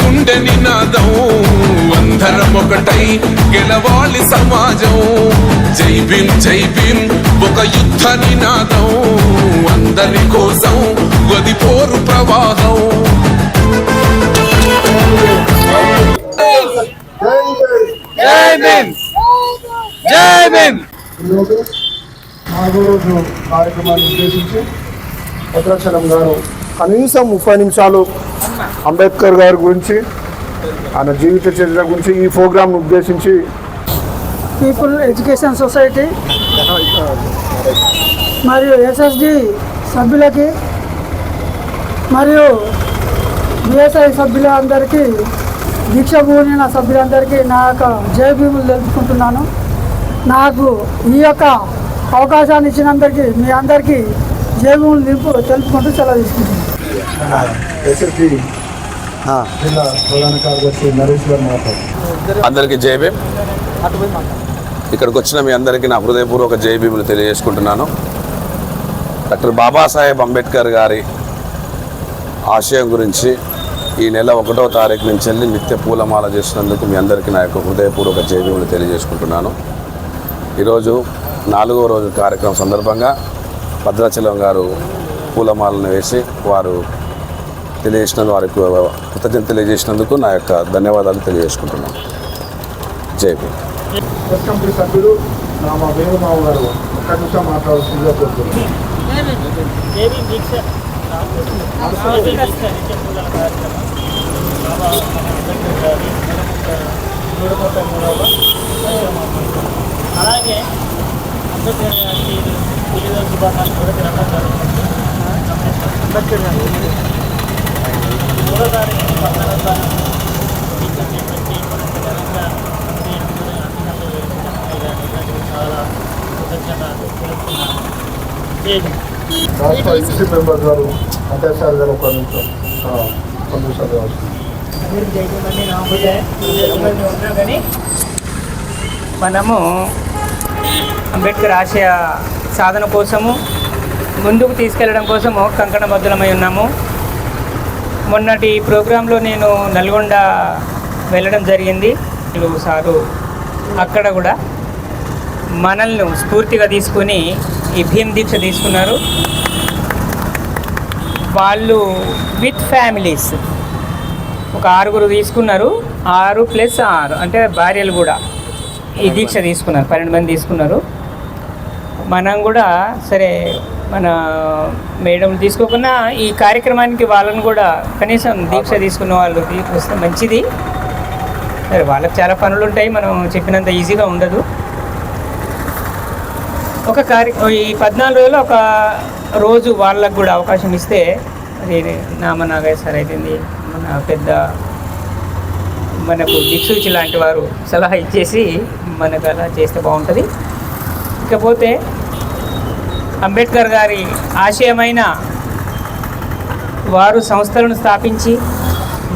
గుండె నినాదం. అందరం ఒకటై గెలవాలి సమాజం. జై భీమ్ జై భీమ్ ఒక యుద్ధ నినాదం. అందరి కోసం గది పోరు ప్రవాహం. జై భీమ్ జై భీమ్. ఈరోజు నాలుగో రోజు కార్యక్రమాన్ని ఉద్దేశించి భద్రాచలం గారు కనీసం ముప్పై నిమిషాలు అంబేద్కర్ గారి గురించి ఆయన జీవిత చరిత్ర గురించి ఈ ప్రోగ్రామ్ ఉద్దేశించి పీపుల్ ఎడ్యుకేషన్ సొసైటీ మరియు ఎస్ఎస్డి సభ్యులకి మరియు బిఎస్ఐ సభ్యులందరికీ దీక్ష పూనిన సభ్యులందరికీ నా యొక్క జయ భీములు తెలుపుకుంటున్నాను. నాకు ఈ యొక్క అవకాశాన్ని ఇచ్చినందరికీ మీ అందరికీ జయ భీములు నిలుపు తెలుపుకుంటూ సెలవు తీసుకుంటున్నాను ఎస్ఎస్పి జిల్లా ప్రధాన కార్యదర్శి నరేష్ గారు మాట్లాడుతున్నారు అందరికీ జై భీమ్. ఇక్కడికి వచ్చిన మీ అందరికీ నా హృదయపూర్వక జై భీములు తెలియజేసుకుంటున్నాను. డాక్టర్ బాబాసాహెబ్ అంబేద్కర్ గారి ఆశయం గురించి ఈ నెల ఒకటో తారీఖు నుంచి వెళ్ళి నిత్య పూలమాల చేసినందుకు మీ అందరికీ నా యొక్క హృదయపూర్వక జై భీములు తెలియజేసుకుంటున్నాను. ఈరోజు నాలుగో రోజు కార్యక్రమం సందర్భంగా భద్రాచలం గారు పూలమాలను వేసి వారు తెలియజేసినందుకు వారికి కృతజ్ఞత తెలియజేసినందుకు నా యొక్క ధన్యవాదాలు తెలియజేసుకుంటున్నాను. జై సభ్యులు వేణుమావు గారు ఒక్క నిమిషం కార్యక్రమం బాబా అంబేద్కర్ గారి నూట శుభాకాంక్షలు కూడా తిరగడం జరుగుతుంది మూడో తారీఖు పద్నాలుగో తారీఖు ఘనంగా చాలా కృతజ్ఞతలు రాష్ట్ర మెంబర్ గారు అధ్యక్షాలు గారు ఒక నిమిషం. కావచ్చు మనము అంబేద్కర్ ఆశయ సాధన కోసము ముందుకు తీసుకెళ్ళడం కోసము కంకణబద్ధులమై ఉన్నాము. మొన్నటి ప్రోగ్రాంలో నేను నల్గొండ వెళ్ళడం జరిగింది. సారు అక్కడ కూడా మనల్ని స్ఫూర్తిగా తీసుకుని ఈ భీమ్ దీక్ష తీసుకున్నారు. వాళ్ళు విత్ ఫ్యామిలీస్ ఒక ఆరుగురు తీసుకున్నారు. ఆరు ప్లస్ ఆరు అంటే భార్యలు కూడా ఈ దీక్ష తీసుకున్నారు. పన్నెండు మంది తీసుకున్నారు. మనం కూడా సరే మన మేడం తీసుకోకుండా ఈ కార్యక్రమానికి వాళ్ళని కూడా కనీసం దీక్ష తీసుకున్న వాళ్ళు వస్తే మంచిది. సరే వాళ్ళకి చాలా పనులు ఉంటాయి మనం చెప్పినంత ఈజీగా ఉండదు. ఒక కార్య ఈ పద్నాలుగు రోజులు ఒక రోజు వాళ్ళకు కూడా అవకాశం ఇస్తే అది నామ నాగయ్య సార్ అయిపోయింది మన పెద్ద మనకు దిక్సూచి లాంటి వారు సలహా ఇచ్చేసి మనకు అలా చేస్తే బాగుంటుంది. ఇకపోతే అంబేద్కర్ గారి ఆశయమైన వారు సంస్థలను స్థాపించి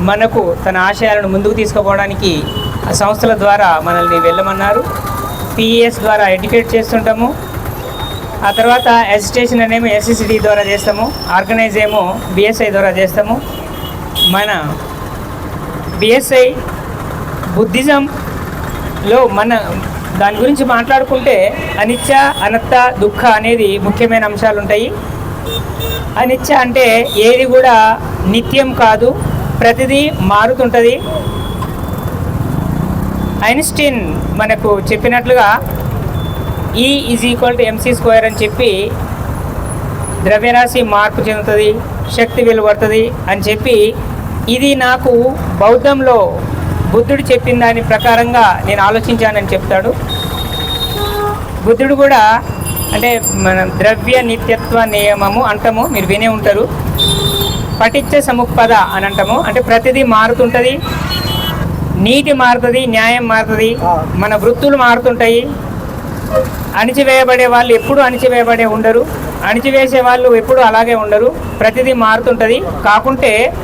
మనకు తన ఆశయాలను ముందుకు తీసుకుపోవడానికి ఆ సంస్థల ద్వారా మనల్ని వెళ్ళమన్నారు. పిఈఎస్ ద్వారా ఎడ్యుకేట్ చేస్తుంటాము. ఆ తర్వాత అసిస్టేషన్ అనేమో ఎస్ఎస్సిడి ద్వారా చేస్తాము. ఆర్గనైజ్ ఏమో బిఎస్ఐ ద్వారా చేస్తాము. మన బిఎస్ఐ బుద్ధిజంలో మన దాని గురించి మాట్లాడుకుంటే అనిత్య అనత్త దుఃఖ అనేది ముఖ్యమైన అంశాలు ఉంటాయి అనిత్య అంటే ఏది కూడా నిత్యం కాదు ప్రతిదీ మారుతుంటుంది. ఐన్స్టీన్ మనకు చెప్పినట్లుగా E is equal to MC square అని చెప్పి ద్రవ్యరాశి మార్పు చెందుతుంది శక్తి వెలువడుతుంది అని చెప్పి ఇది నాకు బౌద్ధంలో బుద్ధుడు చెప్పిన దాని ప్రకారంగా నేను ఆలోచించానని చెప్తాడు. బుద్ధుడు కూడా అంటే మన ద్రవ్య నిత్యత్వ నియమము అంటాము మీరు వినే ఉంటారు. పటిచ్చ సముపద అని అంటాము. అంటే ప్రతిదీ మారుతుంటుంది. నీతి మారుతుంది న్యాయం మారుతుంది. మన వృత్తులు మారుతుంటాయి. అణిచివేయబడే వాళ్ళు ఎప్పుడు అణిచివేయబడే ఉండరు. అణిచివేసే వాళ్ళు ఎప్పుడు అలాగే ఉండరు. ప్రతిదీ మారుతుంటుంది. కాకుంటే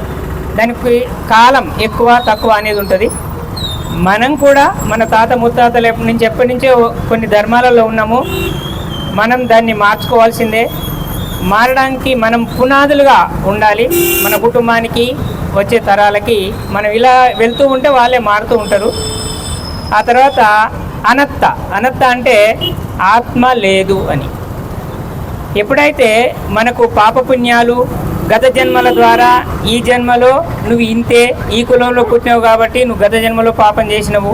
దానికి కాలం ఎక్కువ తక్కువ అనేది ఉంటుంది. మనం కూడా మన తాత ముత్తాతలు ఎప్పటి నుంచి ఎప్పటి నుంచో కొన్ని ధర్మాలలో ఉన్నాము. మనం దాన్ని మార్చుకోవాల్సిందే. మారడానికి మనం పునాదులుగా ఉండాలి. మన కుటుంబానికి వచ్చే తరాలకి మనం ఇలా వెళ్తూ ఉంటే వాళ్ళే మారుతూ ఉంటారు. ఆ తర్వాత అనత్త. అనత్త అంటే ఆత్మ లేదు అని. ఎప్పుడైతే మనకు పాపపుణ్యాలు గత జన్మల ద్వారా ఈ జన్మలో నువ్వు ఇంతే ఈ కులంలో పుట్టినావు కాబట్టి నువ్వు గత జన్మలో పాపం చేసినవు.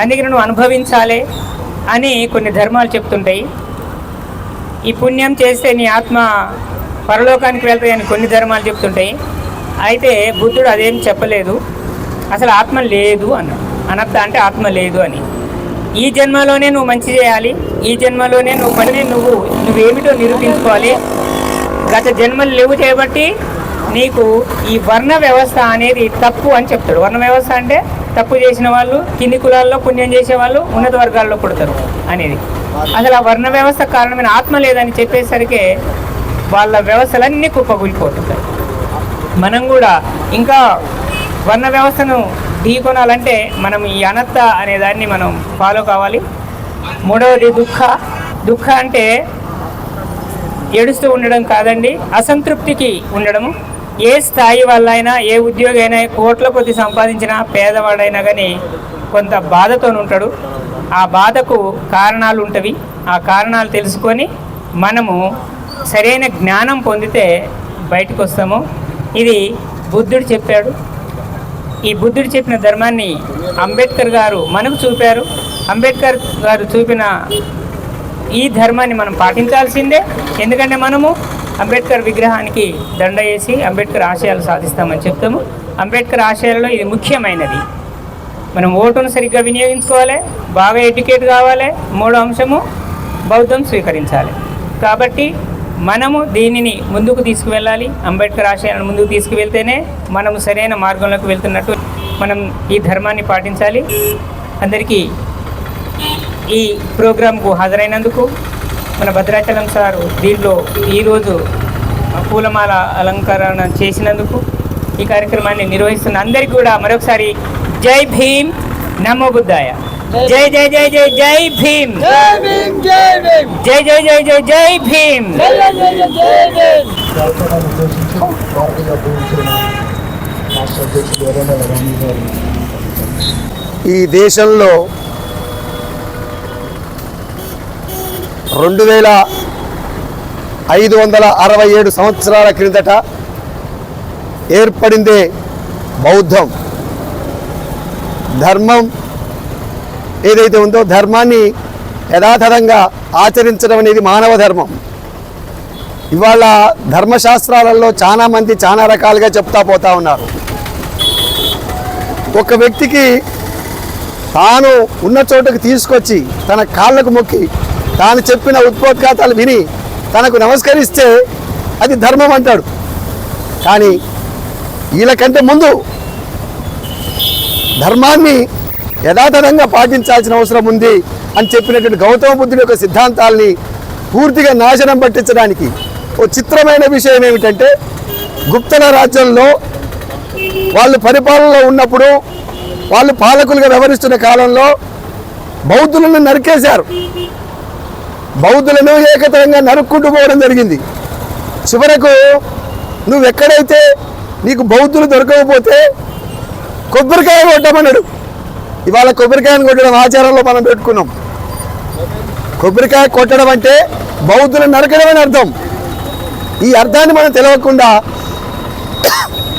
అందుకని నువ్వు అనుభవించాలి అని కొన్ని ధర్మాలు చెప్తుంటాయి. ఈ పుణ్యం చేస్తే నీ ఆత్మ పరలోకానికి వెళ్తాయని కొన్ని ధర్మాలు చెప్తుంటాయి. అయితే బుద్ధుడు అదేం చెప్పలేదు. అసలు ఆత్మ లేదు అన్నాడు అనర్థ అంటే ఆత్మ లేదు అని. ఈ జన్మలోనే నువ్వు మంచి చేయాలి ఈ జన్మలోనే నువ్వు పని నువ్వు నువ్వేమిటో నిరూపించుకోవాలి. గత జన్మలు లేవు చేయబట్టి నీకు ఈ వర్ణ వ్యవస్థ అనేది తప్పు అని చెప్తాడు. వర్ణ వ్యవస్థ అంటే తప్పు చేసిన వాళ్ళు కింది కులాల్లో పుణ్యం చేసే వాళ్ళు ఉన్నత వర్గాల్లో పుడతారు అనేది. అసలు ఆ వర్ణ వ్యవస్థ కారణమైన ఆత్మ లేదని చెప్పేసరికి వాళ్ళ వ్యవస్థలన్నీ కుప్పకూలిపోతుంటాయి. మనం కూడా ఇంకా వర్ణ వ్యవస్థను ఢీకొనాలంటే మనం ఈ అనత్త అనే దాన్ని మనం ఫాలో కావాలి. మూడవది దుఃఖ. దుఃఖ అంటే ఏడుస్తూ ఉండడం కాదండి అసంతృప్తికి ఉండడము. ఏ స్థాయి వల్ల అయినా ఏ ఉద్యోగి అయినా కోట్ల కొద్ది సంపాదించినా పేదవాడైనా కానీ కొంత బాధతో ఉంటాడు. ఆ బాధకు కారణాలు ఉంటవి. ఆ కారణాలు తెలుసుకొని మనము సరైన జ్ఞానం పొందితే బయటకు వస్తాము ఇది బుద్ధుడు చెప్పాడు. ఈ బుద్ధుడు చెప్పిన ధర్మాన్ని అంబేద్కర్ గారు మనకు చూపారు. అంబేద్కర్ గారు చూపిన ఈ ధర్మాన్ని మనం పాటించాల్సిందే. ఎందుకంటే మనము అంబేద్కర్ విగ్రహానికి దండ వేసి అంబేద్కర్ ఆశయాలు సాధిస్తామని చెప్తాము. అంబేద్కర్ ఆశయాలలో ఇది ముఖ్యమైనది. మనం ఓటును సరిగ్గా వినియోగించుకోవాలి. బాగా ఎడ్యుకేట్ కావాలి. మూడో అంశము బౌద్ధం స్వీకరించాలి. కాబట్టి మనము దీనిని ముందుకు తీసుకువెళ్ళాలి. అంబేద్కర్ ఆశయాలను ముందుకు తీసుకువెళ్తేనే మనము సరైన మార్గంలోకి వెళ్తున్నట్టు మనం ఈ ధర్మాన్ని పాటించాలి. అందరికీ ఈ ప్రోగ్రాంకు హాజరైనందుకు మన భద్రాచలం సారు దీంట్లో ఈరోజు పూలమాల అలంకరణ చేసినందుకు ఈ కార్యక్రమాన్ని నిర్వహిస్తున్న అందరికీ కూడా మరొకసారి జై భీమ్ నమో బుద్ధాయ. జై జై జై జై జై భీమ్. జై జై జై జై జై భీమ్. ఈ దేశంలో రెండు వేల ఐదు వందల అరవై ఏడు సంవత్సరాల క్రిందట ఏర్పడిందే బౌద్ధం. ధర్మం ఏదైతే ఉందో ధర్మాన్ని యథాతథంగా ఆచరించడం అనేది మానవ ధర్మం. ఇవాళ ధర్మశాస్త్రాలలో చాలామంది చాలా రకాలుగా చెప్తా పోతా ఉన్నారు. ఒక వ్యక్తికి తాను ఉన్న చోటకు తీసుకొచ్చి తన కాళ్ళకు మొక్కి తాను చెప్పిన ఉత్పోత్ఘాతాలు విని తనకు నమస్కరిస్తే అది ధర్మం అంటాడు. కానీ వీళ్ళకంటే ముందు ధర్మాన్ని యథాతథంగా పాటించాల్సిన అవసరం ఉంది అని చెప్పినటువంటి గౌతమ బుద్ధుడి యొక్క సిద్ధాంతాల్ని పూర్తిగా నాశనం పట్టించడానికి ఓ చిత్రమైన విషయం ఏమిటంటే గుప్తల రాజ్యంలో వాళ్ళు పరిపాలనలో ఉన్నప్పుడు వాళ్ళు పాలకులుగా వ్యవహరిస్తున్న కాలంలో బౌద్ధులను నరికేశారు. బౌద్ధులను ఏకతరంగా నరుక్కుంటూ పోవడం జరిగింది. చివరకు నువ్వు ఎక్కడైతే నీకు బౌద్ధులు దొరకకపోతే కొబ్బరికాయ కొట్టమన్నాడు. ఇవాళ కొబ్బరికాయను కొట్టడం ఆచారంలో మనం పెట్టుకున్నాం. కొబ్బరికాయ కొట్టడం అంటే బౌద్ధులను నరకడం అని అర్థం. ఈ అర్థాన్ని మనం తెలియకుండా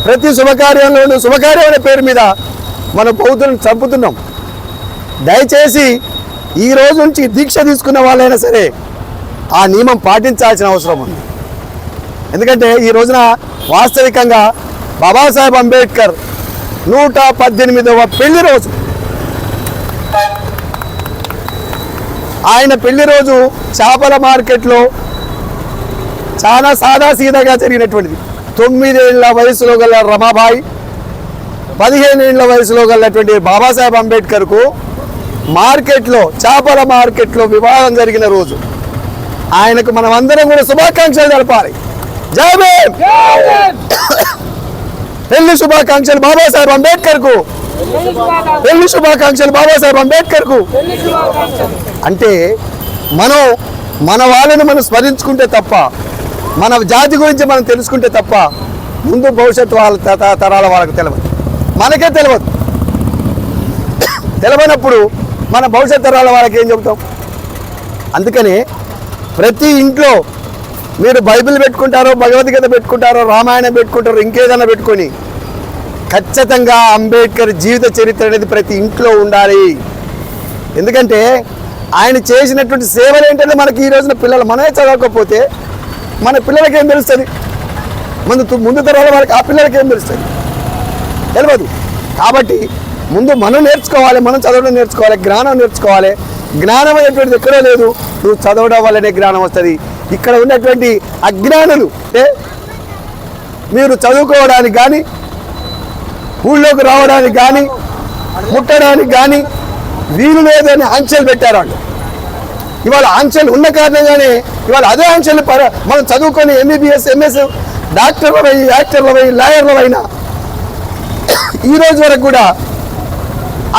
ప్రతి శుభకార్యంలోనూ శుభకార్యం అనే పేరు మీద మన బౌద్ధులను చంపుతున్నాం. దయచేసి ఈ రోజు నుంచి దీక్ష తీసుకున్న వాళ్ళైనా సరే ఆ నియమం పాటించాల్సిన అవసరం ఉంది. ఎందుకంటే ఈ రోజున వాస్తవికంగా బాబాసాహెబ్ అంబేద్కర్ నూట పద్దెనిమిదవ పెళ్ళి రోజు. ఆయన పెళ్ళి రోజు చేపల మార్కెట్లో చాలా సాదాసీదాగా జరిగినటువంటిది. తొమ్మిదేళ్ళ వయసులో గల రమాబాయి పదిహేనేళ్ళ వయసులో గలటువంటి బాబాసాహెబ్ అంబేద్కర్కు మార్కెట్లో చేపల మార్కెట్లో వివాహం జరిగిన రోజు. ఆయనకు మనం అందరం కూడా శుభాకాంక్షలు తెలపాలి. జై పెళ్ళి శుభాకాంక్షలు బాబాసాహెబ్ అంబేద్కర్కు. పెళ్ళి శుభాకాంక్షలు బాబాసాహెబ్ అంబేద్కర్కు. అంటే మనం మన వాళ్ళని మనం స్మరించుకుంటే తప్ప మన జాతి గురించి మనం తెలుసుకుంటే తప్ప ముందు భవిష్యత్తు వాళ్ళ తరాల వాళ్ళకి తెలియదు మనకే తెలియదు తెలియనప్పుడు మన భవిష్యత్ తరాల వాళ్ళకి ఏం చెబుతాం? అందుకని ప్రతి ఇంట్లో మీరు బైబిల్ పెట్టుకుంటారో భగవద్గీత పెట్టుకుంటారో రామాయణం పెట్టుకుంటారో ఇంకేదైనా పెట్టుకొని ఖచ్చితంగా అంబేద్కర్ జీవిత చరిత్ర అనేది ప్రతి ఇంట్లో ఉండాలి. ఎందుకంటే ఆయన చేసినటువంటి సేవలు ఏంటంటే మనకి ఈ రోజున పిల్లలు మనమే చదవకపోతే మన పిల్లలకి ఏం తెలుస్తుంది? ముందు ముందు తరాల వాళ్ళకి ఆ పిల్లలకి ఏం తెలుస్తుంది? తెలియదు కాబట్టి ముందు మనం నేర్చుకోవాలి మనం చదవడం నేర్చుకోవాలి జ్ఞానం నేర్చుకోవాలి. జ్ఞానం అనేటువంటిది ఎక్కడో లేదు. నువ్వు చదవడం వల్లనే జ్ఞానం వస్తుంది. ఇక్కడ ఉన్నటువంటి అజ్ఞానులు అంటే మీరు చదువుకోవడానికి కానీ ఊళ్ళోకి రావడానికి కానీ ముట్టడానికి కానీ వీలు లేదని ఆంక్షలు పెట్టారు వాళ్ళు. ఇవాళ ఆంక్షలు ఉన్న కారణంగానే ఇవాళ అదే ఆంక్షలు మనం చదువుకొని ఎంబీబీఎస్ ఎంఎస్ డాక్టర్లు అయి యాక్టర్లు అయి ఈ రోజు వరకు కూడా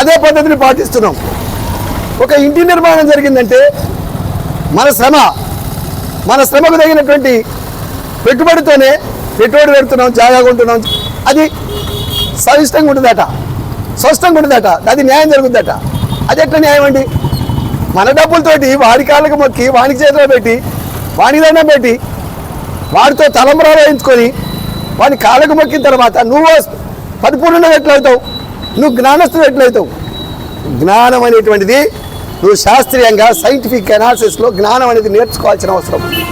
అదే పద్ధతిని పాటిస్తున్నాం. ఒక ఇంటి నిర్మాణం జరిగిందంటే మన శ్రమ మన శ్రమకు తగినటువంటి పెట్టుబడితోనే పెట్టుబడి పెడుతున్నాం జాగా కొంటున్నాం. అది సవిష్టంగా ఉంటుందట. స్పష్టంగా ఉంటుందట. అది న్యాయం జరుగుతుందట. అది ఎట్లా న్యాయం అండి? మన డబ్బులతోటి వాడి కాళ్ళకు మొక్కి వానికి చేతిలో పెట్టి వాణిదైనా పెట్టి వాడితో తలంబరాలు వేయించుకొని వాని కాళ్ళకు మొక్కిన తర్వాత నువ్వు పరిపూర్ణంగా ఎట్లవుతావు నువ్వు జ్ఞానస్తుడు ఎట్లయితావు? జ్ఞానం అనేటువంటిది నువ్వు శాస్త్రీయంగా సైంటిఫిక్ అనాలిసిస్లో జ్ఞానం అనేది నేర్చుకోవాల్సిన అవసరం. ఉంది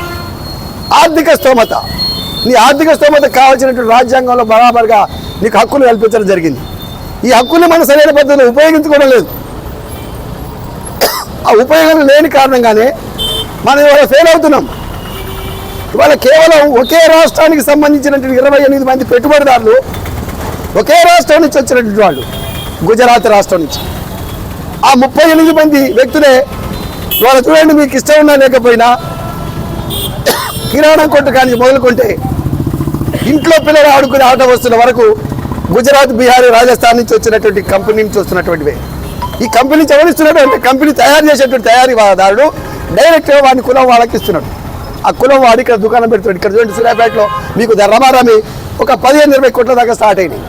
ఆర్థిక స్తోమత. నీ ఆర్థిక స్తోమత కావాల్సినటువంటి రాజ్యాంగంలో బరాబర్గా నీకు హక్కులు కల్పించడం జరిగింది. ఈ హక్కులు మనం సరైన పద్ధతిలో ఉపయోగించుకోవడం లేదు. ఆ ఉపయోగం లేని కారణంగానే మనం ఇవాళ ఫెయిల్ అవుతున్నాం. ఇవాళ కేవలం ఒకే రాష్ట్రానికి సంబంధించినటువంటి ఇరవై ఎనిమిది మంది పెట్టుబడిదారులు ఒకే రాష్ట్రం నుంచి వచ్చినటువంటి వాళ్ళు గుజరాత్ రాష్ట్రం నుంచి. ఆ ముప్పై ఎనిమిది మంది వ్యక్తులే ఇవాళ చూడండి మీకు ఇష్టం ఉన్నా లేకపోయినా కిరాణం కొట్టు కానీ మొదలుకుంటే ఇంట్లో పిల్లలు ఆడుకునే ఆట వస్తున్న వరకు గుజరాత్ బీహార్ రాజస్థాన్ నుంచి వచ్చినటువంటి కంపెనీ నుంచి వస్తున్నటువంటివే. ఈ కంపెనీ నుంచి ఎవరిస్తున్నాడు అంటే కంపెనీ తయారు చేసేటువంటి తయారీదారుడు డైరెక్ట్గా వాడిని కులం వాళ్ళకి ఇస్తున్నాడు. ఆ కులం వాడు ఇక్కడ దుకాణం పెడుతున్నాడు. ఇక్కడ చూడండి సూర్యాపేటలో మీకు రమారమి ఒక పదిహేను ఇరవై కోట్ల దాకా స్టార్ట్ అయినాయి.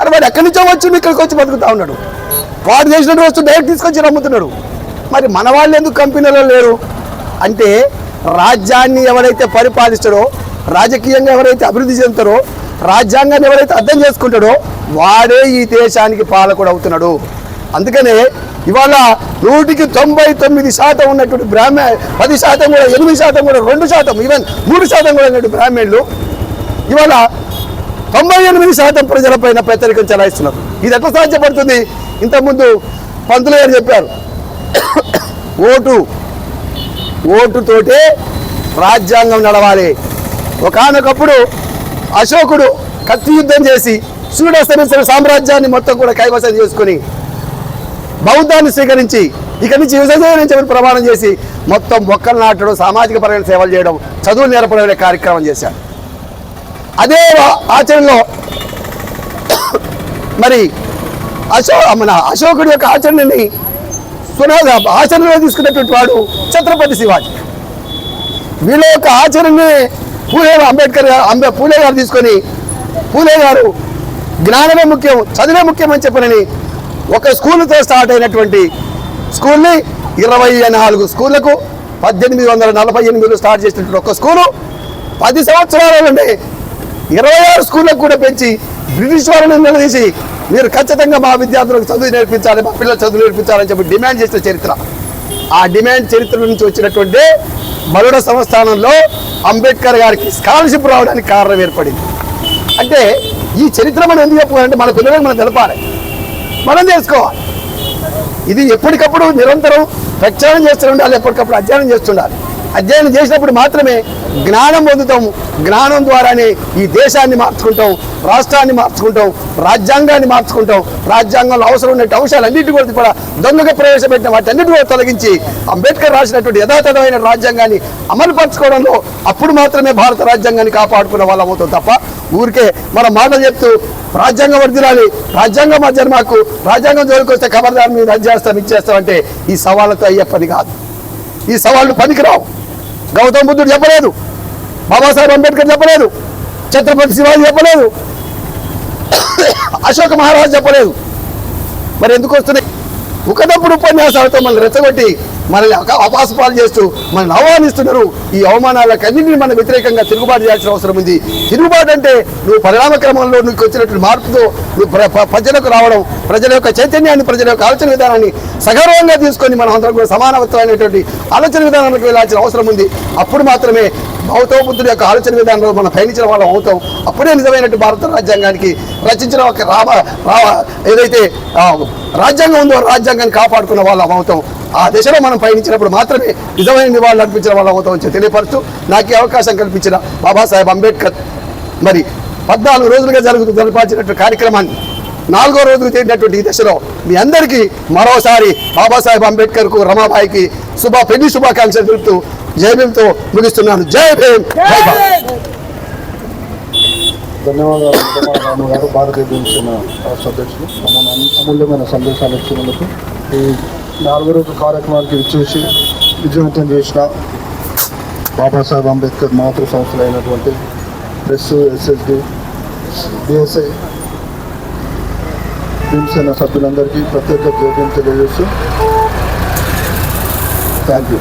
అరే వాడు ఎక్కడి నుంచో వచ్చి ఇక్కడికి వచ్చి బతుకుతా ఉన్నాడు. వాడు చేసినట్టు వస్తువు డైరెక్ట్ తీసుకొచ్చి రమ్ముతున్నాడు. మరి మన వాళ్ళు ఎందుకు కంపెనీలో లేరు? అంటే రాజ్యాన్ని ఎవరైతే పరిపాలిస్తాడో రాజకీయంగా ఎవరైతే అభివృద్ధి చెందుతారో రాజ్యాంగాన్ని ఎవరైతే అర్థం చేసుకుంటాడో వాడే ఈ దేశానికి పాలకుడు అవుతున్నాడు. అందుకనే ఇవాళ నూటికి తొంభై తొమ్మిది శాతం ఉన్నటువంటి బ్రాహ్మ పది శాతం కూడా ఎనిమిది శాతం కూడా రెండు శాతం ఈవెన్ మూడు శాతం కూడా ఉన్నటువంటి బ్రాహ్మణులు ఇవాళ తొంభై ఎనిమిది శాతం ప్రజలపైన పెత్తరికం చెలాయిస్తున్నారు. ఇది ఎట్లా సాధ్యపడుతుంది? ఇంతకుముందు పంతులు గారు చెప్పారు. ఓటు ఓటుతోటే రాజ్యాంగం నడవాలి. ఒకానొకప్పుడు అశోకుడు కత్తి యుద్ధం చేసి సూర్యాస్తమించిన సామ్రాజ్యాన్ని మొత్తం కూడా కైవసం చేసుకొని బౌద్ధాన్ని స్వీకరించి ఇక్కడి నుంచి విభజించమని ప్రమాణం చేసి మొత్తం మొక్కలు నాటడం సామాజిక పరమైన సేవలు చేయడం చదువులు నేర్పడం కార్యక్రమం చేశాడు అదే ఆచరణలో. మరి అశో మన అశోకుడి యొక్క ఆచరణని సునాద ఆచరణలో తీసుకున్నటువంటి వాడు ఛత్రపతి శివాజీ. వీళ్ళ యొక్క ఆచరణని పూలే అంబేద్కర్ గారు అంబే పూలే గారు తీసుకొని పూలే గారు జ్ఞానమే ముఖ్యం చదివే ముఖ్యం అని చెప్పనని ఒక స్కూల్తో స్టార్ట్ అయినటువంటి స్కూల్ని ఇరవై నాలుగు స్కూళ్ళకు పద్దెనిమిది వందల నలభై ఎనిమిదిలో స్టార్ట్ చేసినటువంటి ఒక స్కూలు పది సంవత్సరాలలోనే ఇరవై ఆరు స్కూళ్ళకు కూడా పెంచి బ్రిటిష్ వాళ్ళని నిలదీసి మీరు ఖచ్చితంగా మా విద్యార్థులకు చదువు నేర్పించాలి మా పిల్లలు చదువు నేర్పించాలని చెప్పి డిమాండ్ చేసిన చరిత్ర. ఆ డిమాండ్ చరిత్ర నుంచి వచ్చినటువంటి బరోడా సంస్థానంలో అంబేద్కర్ గారికి స్కాలర్షిప్ రావడానికి కారణం ఏర్పడింది. అంటే ఈ చరిత్ర మనం ఎందుకు చెప్పుకోవాలంటే మన పిల్లలకు మనం తెలపాలి. మనం తెలుసుకోవాలి ఇది ఎప్పటికప్పుడు నిరంతరం ప్రచారం చేస్తూ ఉండాలి ఎప్పటికప్పుడు అధ్యయనం చేస్తుండాలి అధ్యయనం చేసినప్పుడు మాత్రమే జ్ఞానం పొందుతాం. జ్ఞానం ద్వారానే ఈ దేశాన్ని మార్చుకుంటాం రాష్ట్రాన్ని మార్చుకుంటాం రాజ్యాంగాన్ని మార్చుకుంటాం. రాజ్యాంగంలో అవసరం ఉన్న అంశాలన్నింటి కూడా కూడా దొంగగా ప్రవేశపెట్టిన వాటన్నిటి కూడా తొలగించి అంబేద్కర్ రాసినటువంటి యథాతథమైన రాజ్యాంగాన్ని అమలుపరచుకోవడంలో అప్పుడు మాత్రమే భారత రాజ్యాంగాన్ని కాపాడుకున్న వాళ్ళం అవుతాం తప్ప ఊరికే మన మాటలు చెప్తూ రాజ్యాంగం వర్దిరాలి రాజ్యాంగం మధ్యన మాకు రాజ్యాంగం జోలికొస్తే ఖబర్దారు మీరు అది చేస్తాం ఇచ్చేస్తాం అంటే ఈ సవాళ్ళతో అయ్యే పని కాదు. ఈ సవాళ్ళు పనికిరావు. గౌతమ్ బుద్ధుడు చెప్పలేదు. బాబాసాహెబ్ అంబేద్కర్ చెప్పలేదు. ఛత్రపతి శివాజీ చెప్పలేదు. అశోక మహారాజు చెప్పలేదు. మరి ఎందుకు వస్తున్నాయి? ఒకటప్పుడు ఉపన్యాసాలతో మళ్ళీ రెచ్చగొట్టి మనల్ని అక- అపాసపాలు చేస్తూ మనల్ని అవమానిస్తున్నారు ఈ అవమానాలకన్నింటినీ మనం వ్యతిరేకంగా తిరుగుబాటు చేయాల్సిన అవసరం ఉంది. తిరుగుబాటు అంటే నువ్వు పరిణామ క్రమంలో నీకు వచ్చినటువంటి మార్పుతో నువ్వు ప్ర- ప్రజలకు రావడం ప్రజల యొక్క చైతన్యాన్ని ప్రజల యొక్క ఆలోచన విధానాన్ని సగర్వంగా తీసుకొని మనం అందరం కూడా సమానత్వమైనటువంటి ఆలోచన విధానానికి వెళ్ళాల్సిన అవసరం ఉంది. అప్పుడు మాత్రమే గౌతమ బుద్ధుడి యొక్క ఆలోచన విధానంలో మనం పయనించిన వాళ్ళం అవుతాం అప్పుడే నిజమైనటువంటి భారత రాజ్యాంగానికి రచించిన ఒక రామ రామ ఏదైతే రాజ్యాంగం ఉందో రాజ్యాంగాన్ని కాపాడుకున్న వాళ్ళం అవుతాం ఆ దిశలో మనం పయనించినప్పుడు మాత్రమే నిజమైన నివాళులు అర్పించిన వాళ్ళం అవుతాం అని తెలియపరుస్తూ నాకు అవకాశం కల్పించిన బాబాసాహెబ్ అంబేద్కర్. మరి పద్నాలుగు రోజులుగా జరుగుతూ జరపాల్సినటువంటి కార్యక్రమాన్ని నాలుగో రోజుకు చేరినటువంటి ఈ దశలో మీ అందరికీ మరోసారి బాబాసాహెబ్ అంబేద్కర్కు రమాబాయికి శుభ పెళ్ళి శుభాకాంక్షలు తెలుపుతూ జై భీమ్తో ముగిస్తున్నాను జై భీమ్ జై భారత్ ధన్యవాదాలు రాము గారు భారతదేశం రాష్ట్ర అధ్యక్షులు మన అమూల్యమైన సందేశాలు ఇచ్చినందుకు. ఈ నాలుగు రోజు కార్యక్రమానికి ఇచ్చేసి విజయవంతం చేసిన బాబాసాహెబ్ అంబేద్కర్ మాతృ సంస్థలు అయినటువంటి ప్రెస్ ఎస్ఎస్డి బిఎస్ఐ భీమసేన సభ్యులందరికీ ప్రత్యేక జోక్యం తెలియజేస్తూ థ్యాంక్ యూ.